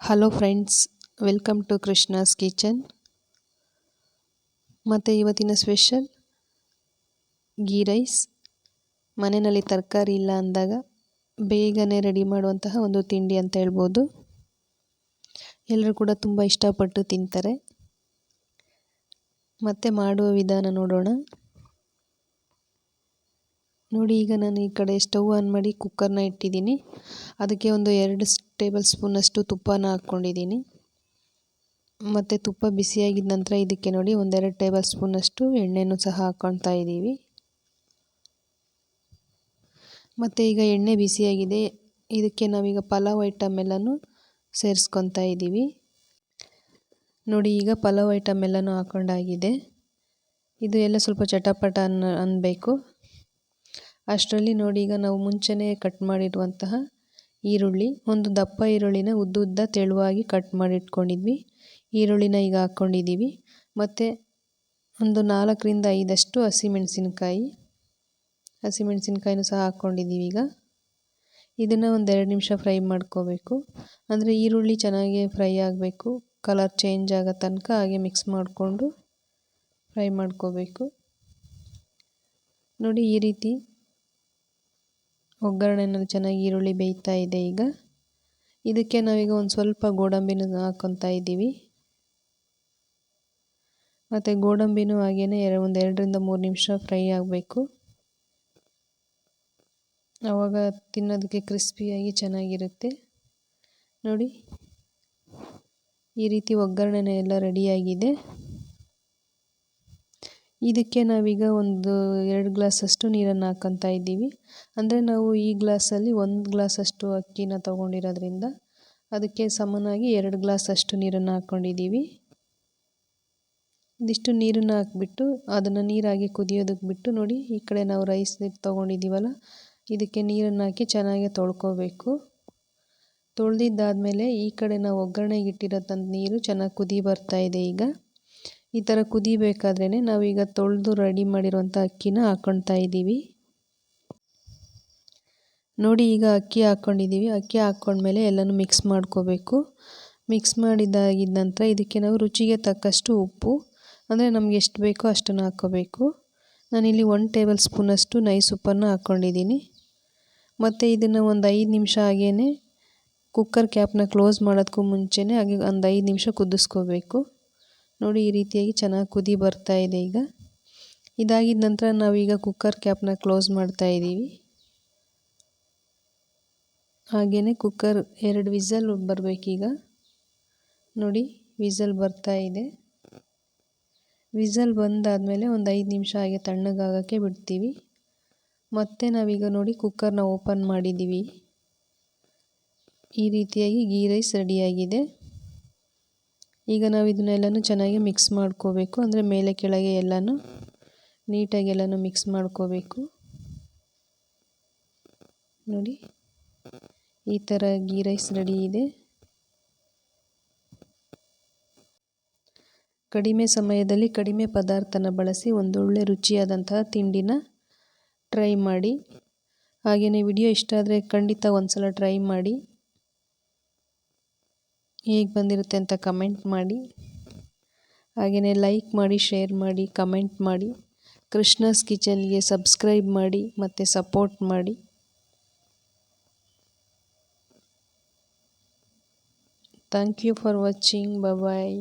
Hello friends welcome to Krishna's kitchen ಮತ್ತು ಇವತ್ತಿನ special ghee rice ಮನೆಯಲ್ಲಿ ತರಕಾರಿ ಇಲ್ಲ ಅಂದಾಗ ಬೇಗನೆ ರೆಡಿ ಮಾಡುವಂತಹ ಒಂದು ತಿಂಡಿ ಅಂತ ಹೇಳ್ಬೋದು. ಎಲ್ಲರೂ ಕೂಡ ತುಂಬ ಇಷ್ಟಪಟ್ಟು ತಿಂತಾರೆ. ಮತ್ತು ಮಾಡುವ ವಿಧಾನ ನೋಡೋಣ. ನೋಡಿ, ಈಗ ನಾನು ಈ ಕಡೆ ಸ್ಟವ್ ಆನ್ ಮಾಡಿ ಕುಕ್ಕರ್ನ ಇಟ್ಟಿದ್ದೀನಿ. ಅದಕ್ಕೆ ಒಂದು ಎರಡು ಟೇಬಲ್ ಸ್ಪೂನಷ್ಟು ತುಪ್ಪನ ಹಾಕ್ಕೊಂಡಿದ್ದೀನಿ. ಮತ್ತು ತುಪ್ಪ ಬಿಸಿಯಾಗಿದ್ದ ನಂತರ ಇದಕ್ಕೆ ನೋಡಿ ಒಂದೆರಡು ಟೇಬಲ್ ಸ್ಪೂನಷ್ಟು ಎಣ್ಣೆನೂ ಸಹ ಹಾಕ್ಕೊಳ್ತಾ ಇದ್ದೀವಿ. ಮತ್ತು ಈಗ ಎಣ್ಣೆ ಬಿಸಿಯಾಗಿದೆ. ಇದಕ್ಕೆ ನಾವೀಗ ಪಲಾವ್ ಐಟಮ್ ಎಲ್ಲನೂ ಸೇರಿಸ್ಕೊತಾ ಇದ್ದೀವಿ. ನೋಡಿ, ಈಗ ಪಲಾವ್ ಐಟಮ್ ಎಲ್ಲನೂ ಹಾಕ್ಕೊಂಡಾಗಿದೆ ಇದು ಎಲ್ಲ ಸ್ವಲ್ಪ ಚಟಪಟ ಅನ್ನ ಅನ್ನಬೇಕು ಅಷ್ಟರಲ್ಲಿ ನೋಡಿ, ಈಗ ನಾವು ಮುಂಚೆನೇ ಕಟ್ ಮಾಡಿರುವಂತಹ ಈರುಳ್ಳಿ, ಒಂದು ದಪ್ಪ ಈರುಳ್ಳಿನ ಉದ್ದ ಉದ್ದ ತೆಳುವಾಗಿ ಕಟ್ ಮಾಡಿ ಇಟ್ಕೊಂಡಿದ್ವಿ ಈರುಳ್ಳಿನ ಈಗ ಹಾಕ್ಕೊಂಡಿದ್ದೀವಿ. ಮತ್ತು ಒಂದು ನಾಲ್ಕರಿಂದ ಐದಷ್ಟು ಹಸಿಮೆಣಸಿನ್ಕಾಯಿ, ಹಸಿಮೆಣಸಿನ್ಕಾಯಿನೂ ಸಹ ಹಾಕ್ಕೊಂಡಿದ್ದೀವಿ ಈಗ. ಇದನ್ನು ಒಂದೆರಡು ನಿಮಿಷ ಫ್ರೈ ಮಾಡ್ಕೋಬೇಕು. ಅಂದರೆ ಈರುಳ್ಳಿ ಚೆನ್ನಾಗಿ ಫ್ರೈ ಆಗಬೇಕು, ಕಲರ್ ಚೇಂಜ್ ಆಗೋ ತನಕ ಹಾಗೆ ಮಿಕ್ಸ್ ಮಾಡಿಕೊಂಡು ಫ್ರೈ ಮಾಡ್ಕೋಬೇಕು. ನೋಡಿ ಈ ರೀತಿ ಒಗ್ಗರಣೆನಲ್ಲಿ ಚೆನ್ನಾಗಿ ಈರುಳ್ಳಿ ಬೇಯ್ತಾ ಇದೆ ಈಗ. ಇದಕ್ಕೆ ನಾವೀಗ ಒಂದು ಸ್ವಲ್ಪ ಗೋಡಂಬಿನ ಹಾಕ್ಕೊತಾ ಇದ್ದೀವಿ. ಮತ್ತು ಗೋಡಂಬಿನೂ ಹಾಗೇ ಎರಡು ಒಂದು ಎರಡರಿಂದ ಮೂರು ನಿಮಿಷ ಫ್ರೈ ಆಗಬೇಕು. ಆವಾಗ ತಿನ್ನೋದಕ್ಕೆ ಕ್ರಿಸ್ಪಿಯಾಗಿ ಚೆನ್ನಾಗಿರುತ್ತೆ. ನೋಡಿ, ಈ ರೀತಿ ಒಗ್ಗರಣೆ ಎಲ್ಲ ರೆಡಿಯಾಗಿದೆ ಇದಕ್ಕೆ ನಾವೀಗ ಒಂದು ಎರಡು ಗ್ಲಾಸಷ್ಟು ನೀರನ್ನು ಹಾಕ್ಕೊತಾ ಇದ್ದೀವಿ. ಅಂದರೆ ನಾವು ಈ ಗ್ಲಾಸಲ್ಲಿ ಒಂದು ಗ್ಲಾಸಷ್ಟು ಅಕ್ಕಿನ ತೊಗೊಂಡಿರೋದ್ರಿಂದ ಅದಕ್ಕೆ ಸಮನಾಗಿ ಎರಡು ಗ್ಲಾಸಷ್ಟು ನೀರನ್ನು ಹಾಕ್ಕೊಂಡಿದ್ದೀವಿ ಇದಿಷ್ಟು ನೀರನ್ನು ಹಾಕ್ಬಿಟ್ಟು ಅದನ್ನು ನೀರಾಗಿ ಕುದಿಯೋದಕ್ಕೆ ಬಿಟ್ಟು ನೋಡಿ, ಈ ಕಡೆ ನಾವು ರೈಸ್ ತೊಗೊಂಡಿದ್ದೀವಲ್ಲ, ಇದಕ್ಕೆ ನೀರನ್ನು ಹಾಕಿ ಚೆನ್ನಾಗಿ ತೊಳ್ಕೊಬೇಕು. ತೊಳೆದಿದ್ದಾದಮೇಲೆ ಈ ಕಡೆ ನಾವು ಒಗ್ಗರಣೆಗೆ ಇಟ್ಟಿರೋಂಥ ನೀರು ಚೆನ್ನಾಗಿ ಕುದಿ ಬರ್ತಾ ಇದೆ ಈಗ. ಈ ಥರ ಕುದಿಬೇಕಾದ್ರೇ ನಾವೀಗ ತೊಳೆದು ರೆಡಿ ಮಾಡಿರುವಂಥ ಅಕ್ಕಿನ ಹಾಕ್ಕೊಳ್ತಾ ಇದ್ದೀವಿ. ನೋಡಿ ಈಗ ಅಕ್ಕಿ ಹಾಕ್ಕೊಂಡಿದ್ದೀವಿ ಅಕ್ಕಿ ಹಾಕ್ಕೊಂಡ್ಮೇಲೆ ಎಲ್ಲನೂ ಮಿಕ್ಸ್ ಮಾಡ್ಕೋಬೇಕು. ಮಿಕ್ಸ್ ಮಾಡಿದ್ದಾಗಿದ್ದ ನಂತರ ಇದಕ್ಕೆ ನಾವು ರುಚಿಗೆ ತಕ್ಕಷ್ಟು ಉಪ್ಪು, ಅಂದರೆ ನಮ್ಗೆ ಎಷ್ಟು ಬೇಕೋ ಅಷ್ಟನ್ನು ಹಾಕ್ಕೋಬೇಕು ನಾನಿಲ್ಲಿ ಒನ್ ಟೇಬಲ್ ಸ್ಪೂನಷ್ಟು ನೈಸ್ ಉಪ್ಪನ್ನು ಹಾಕ್ಕೊಂಡಿದ್ದೀನಿ ಮತ್ತು ಇದನ್ನು ಒಂದು ಐದು ನಿಮಿಷ ಹಾಗೇ ಕುಕ್ಕರ್ ಕ್ಯಾಪ್ನ ಕ್ಲೋಸ್ ಮಾಡೋದಕ್ಕೂ ಮುಂಚೆನೇ ಹಾಗೆ ಒಂದು ಐದು ನಿಮಿಷ ಕುದಿಸ್ಕೋಬೇಕು. ನೋಡಿ, ಈ ರೀತಿಯಾಗಿ ಚೆನ್ನಾಗಿ ಕುದಿ ಬರ್ತಾ ಇದೆ ಈಗ. ಇದಾಗಿದ ನಂತರ ನಾವೀಗ ಕುಕ್ಕರ್ ಕ್ಯಾಪ್ನ ಕ್ಲೋಸ್ ಮಾಡ್ತಾ ಇದ್ದೀವಿ. ಹಾಗೆಯೇ ಕುಕ್ಕರ್ ಎರಡು ವಿಸಲ್ ಬರಬೇಕೀಗ. ನೋಡಿ, ವಿಸಲ್ ಬರ್ತಾ ಇದೆ. ವಿಸಲ್ ಬಂದಾದಮೇಲೆ ಒಂದು ಐದು ನಿಮಿಷ ಹಾಗೆ ತಣ್ಣಗಾಗೋಕ್ಕೆ ಬಿಡ್ತೀವಿ. ಮತ್ತೆ ನಾವೀಗ ನೋಡಿ ಕುಕ್ಕರ್ನ ಓಪನ್ ಮಾಡಿದ್ದೀವಿ. ಈ ರೀತಿಯಾಗಿ ಗೀ ರೈಸ್ ರೆಡಿಯಾಗಿದೆ ಈಗ ನಾವು ಇದನ್ನೆಲ್ಲನೂ ಚೆನ್ನಾಗಿ ಮಿಕ್ಸ್ ಮಾಡ್ಕೋಬೇಕು. ಅಂದರೆ ಮೇಲೆ, ಕೆಳಗೆ ಎಲ್ಲನೂ ನೀಟಾಗಿ ಎಲ್ಲನೂ ಮಿಕ್ಸ್ ಮಾಡ್ಕೋಬೇಕು. ನೋಡಿ. ಈ ಥರ ಗೀ ರೈಸ್ ರೆಡಿ ಇದೆ. ಕಡಿಮೆ ಸಮಯದಲ್ಲಿ ಕಡಿಮೆ ಪದಾರ್ಥನ ಬಳಸಿ ಒಂದೊಳ್ಳೆ ರುಚಿಯಾದಂತಹ ತಿಂಡಿನ ಟ್ರೈ ಮಾಡಿ. ಹಾಗೆಯೇ ವಿಡಿಯೋ ಇಷ್ಟ ಆದರೆ ಖಂಡಿತ ಒಂದು ಸಲ ಟ್ರೈ ಮಾಡಿ. ಹೇಗೆ ಬಂದಿರುತ್ತೆ ಅಂತ ಕಮೆಂಟ್ ಮಾಡಿ. ಹಾಗೆಯೇ ಲೈಕ್ ಮಾಡಿ ಶೇರ್ ಮಾಡಿ ಕಮೆಂಟ್ ಮಾಡಿ. ಕೃಷ್ಣಸ್ ಕಿಚನ್ಗೆ ಸಬ್ಸ್ಕ್ರೈಬ್ ಮಾಡಿ, ಮತ್ತು ಸಪೋರ್ಟ್ ಮಾಡಿ. Thank you for watching bye